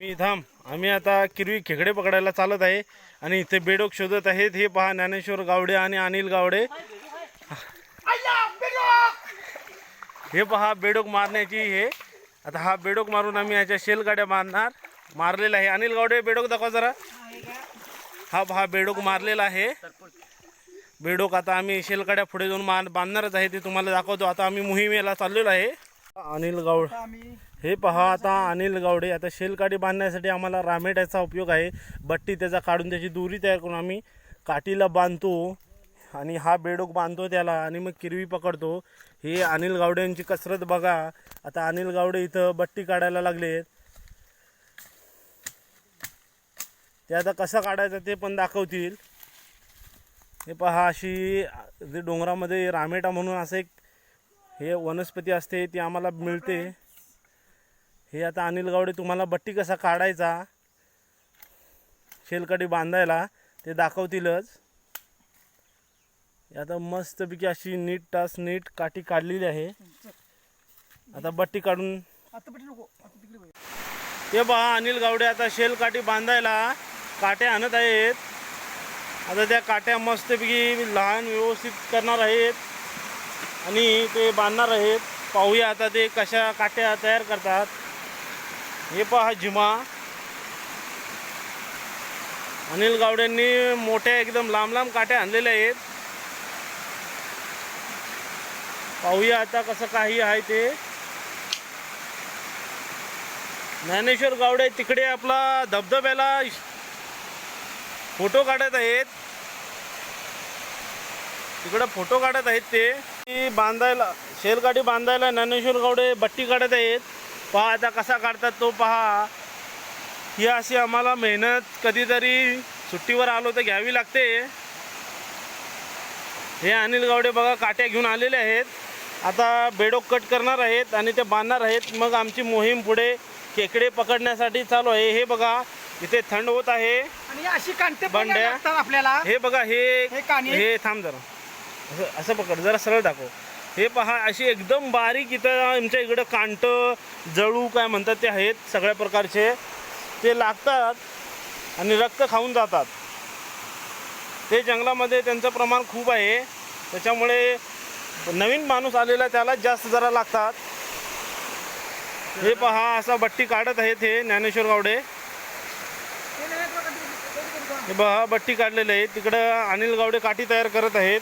मी थांब. आम्ही आता किरवी खेकडे पकडायला चालत आहे आणि इथे बेडोक शोधत आहेत. हे पहा ज्ञानेश्वर गावडे आणि अनिल गावडे. हे पहा बेडोक मारण्याची हे. आता हा बेडोक मारून आम्ही याच्या शेल गाड्या मारणार मारलेला आहे. अनिल गावडे बेडोक दाखवा जरा. हा पहा बेडोक मारलेला आहे. बेडोक आता आम्ही शेलगाड्या पुढे जाऊन मार बांधणारच आहे ते तुम्हाला दाखवतो. आता आम्ही मोहिमेला चाललेलो आहे. अनिल गावडे हे पहा आता अनिल गावडे आता शेलकाठी बांधण्यासाठी आम्हाला रामेटाचा उपयोग आहे. बट्टी त्याचा काढून त्याची दोरी तयार करून आम्ही काठीला बांधतो आणि हा बेडोक बांधतो त्याला आणि मग किरवी पकडतो. हे अनिल गावडे यांची कसरत बघा. आता अनिल गावडे इथं बट्टी काढायला लागलेत ते आता कसं काढायचं ते पण दाखवतील. हे पहा अशी जे डोंगरामध्ये रामेटा म्हणून असं एक हे वनस्पती असते ती आम्हाला मिळते. हे आता अनिल गावडे तुम्हाला बट्टी कसा काढायचा? शेलकडी बांधायला ते दाखवतीलच. हे आता मस्तपैकी अशी नीट टास नीट काठी काढलेली आहे. आता बट्टी काढून. ते पहा अनिल गावडे आता शेल काठी बांधायला काट्या आणत आहेत. आता त्या काट्या मस्तपैकी लहान व्यवस्थित करणार आहेत. आणि ते बांधणार आहेत. पाहूया आता ते कशा काट्या तयार करतात. हे पहा झिमा अनिल गावड्यांनी मोठ्या एकदम लांब लांब काट्या आणलेल्या आहेत. पाहूया आता कसं काही आहे ते. ज्ञानेश्वर गावडे तिकडे आपला धबधब्याला फोटो काढत आहेत. तिकडे फोटो काढत आहेत ते. ती बांधायला शेलगाडी बांधायला ज्ञानेश्वर गावडे बट्टी काढत आहेत. पहा आता कसा काढतात तो पहा. ही अशी आम्हाला मेहनत कधीतरी सुट्टीवर आलो तर घ्यावी लागते. हे अनिल गावडे बघा काट्या घेऊन आलेले आहेत. आता बेडोक कट करणार आहेत आणि ते बांधणार आहेत. मग आमची मोहीम पुढे खेकडे पकडण्यासाठी चालू आहे. हे बघा इथे थंड होत आहे. आणि अशी बंड्या. आपल्याला. हे बघा हे? हे थांब जरा. असं असं पकड जरा सरळ दाखव. हे पहा अशी एकदम बारीक इथं आमच्या इकडं कांट जळू काय म्हणतात ते आहेत सगळ्या प्रकारचे. ते लागतात आणि रक्त खाऊन जातात. ते जंगलामध्ये त्यांचं प्रमाण खूप आहे. त्याच्यामुळे नवीन माणूस आलेला त्याला जास्त जरा लागतात. हे पहा असा बट्टी काढत आहेत हे ज्ञानेश्वर गावडे. हे बहा पहा बट्टी काढलेले आहेत. तिकडं अनिल गावडे काठी तयार करत आहेत.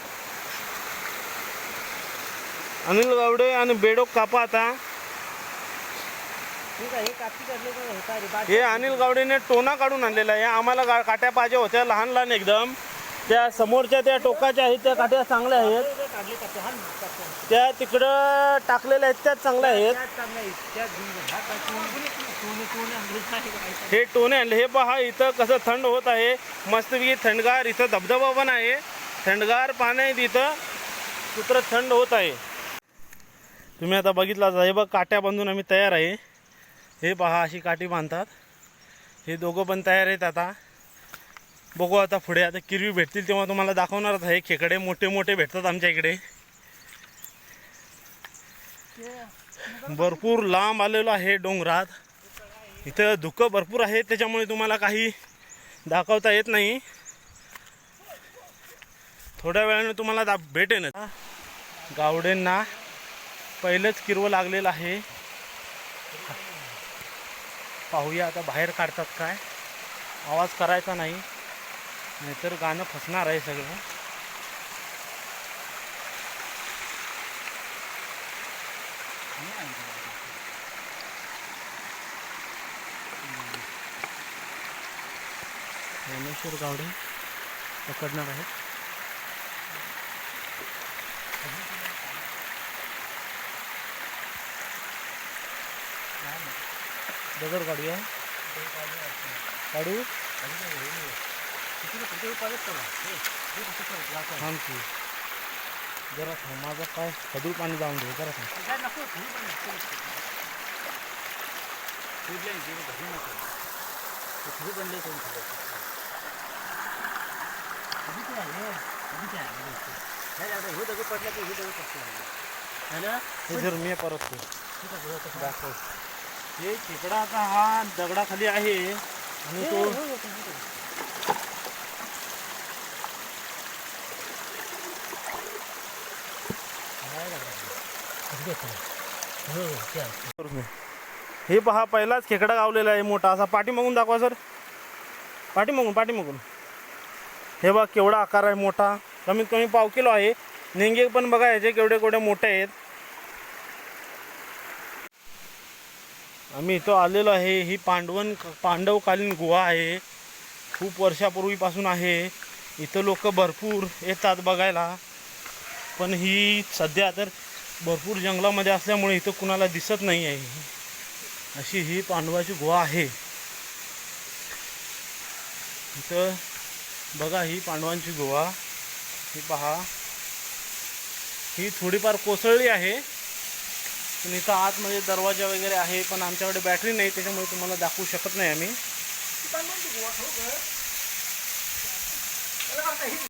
अनिल गावडे आणि बेडोक कापा आता. हे अनिल गावडेने टोना काढून आणलेला आहे. आम्हाला गा- काट्या पाहिजे होत्या लहान लहान एकदम. त्या समोरच्या त्या टोकाच्या आहेत त्या काट्या चांगल्या आहेत. त्या तिकडं टाकलेल्या आहेत त्याच चांगल्या आहेत. हे टोने आणले. हे पहा इथं कसं थंड होत आहे. मस्तपैकी थंडगार इथं धबधबा पण आहे. थंडगार पाणी आहे इथं कुत्र थंड होत आहे. तुम्ही आता बघितलाच हे बघ काट्या बांधून आम्ही तयार आहे. हे पहा अशी काठी बांधतात. हे दोघं पण तयार आहेत आता. बघू आता पुढे आता किरवी भेटतील तेव्हा तुम्हाला दाखवणारच आहे. खेकडे मोठे मोठे भेटतात आमच्या इकडे. भरपूर लांब आलेलो आहे डोंगरात. इथं धुकं भरपूर आहे त्याच्यामुळे तुम्हाला काही दाखवता येत नाही. थोड्या वेळाने तुम्हाला दा भेटेन गावडेंना पहिलंच किरवं लागलेलं आहे. पाहूया आता बाहेर काढतात काय. आवाज करायचा नाही. नाहीतर गाणं फसणार आहे सगळं. ज्ञानेश्वर गावडे पकडणार आहेत. दगड काढूया काढू थांब की. जरा थांब माझा काय खदूर पाणी जाऊन दे जरा थांब. हे जर मी परत दाखव. हे खेकडा आता हा दगडाखाली आहे आणि तो हे पहा पहिलाच खेकडा गावलेला आहे मोठा. असा पाठीमागून दाखवा सर. पाठीमागून पाठीमागून. हे बघ केवढा आकार आहे मोठा. कमीत कमी पाव किलो आहे. नेंगे पण बघा याचे केवढे केवढे मोठे आहेत. आम्ही इथं आलेलो आहे. ही पांडवन पांडवकालीन गुहा आहे. खूप वर्षापूर्वीपासून आहे. इथं लोक भरपूर येतात बघायला. पण ही सध्या तर भरपूर जंगलामध्ये असल्यामुळे इथं कुणाला दिसत नाही आहे. अशी ही पांडवाची गुहा आहे. इथं बघा ही पांडवांची गुहा. ही पहा. ही थोडीफार कोसळली आहे. पण इथं आतमध्ये दरवाजा वगैरे आहे पण आमच्याकडे बॅटरी नाही त्याच्यामुळे तुम्हाला दाखवू शकत नाही आम्ही.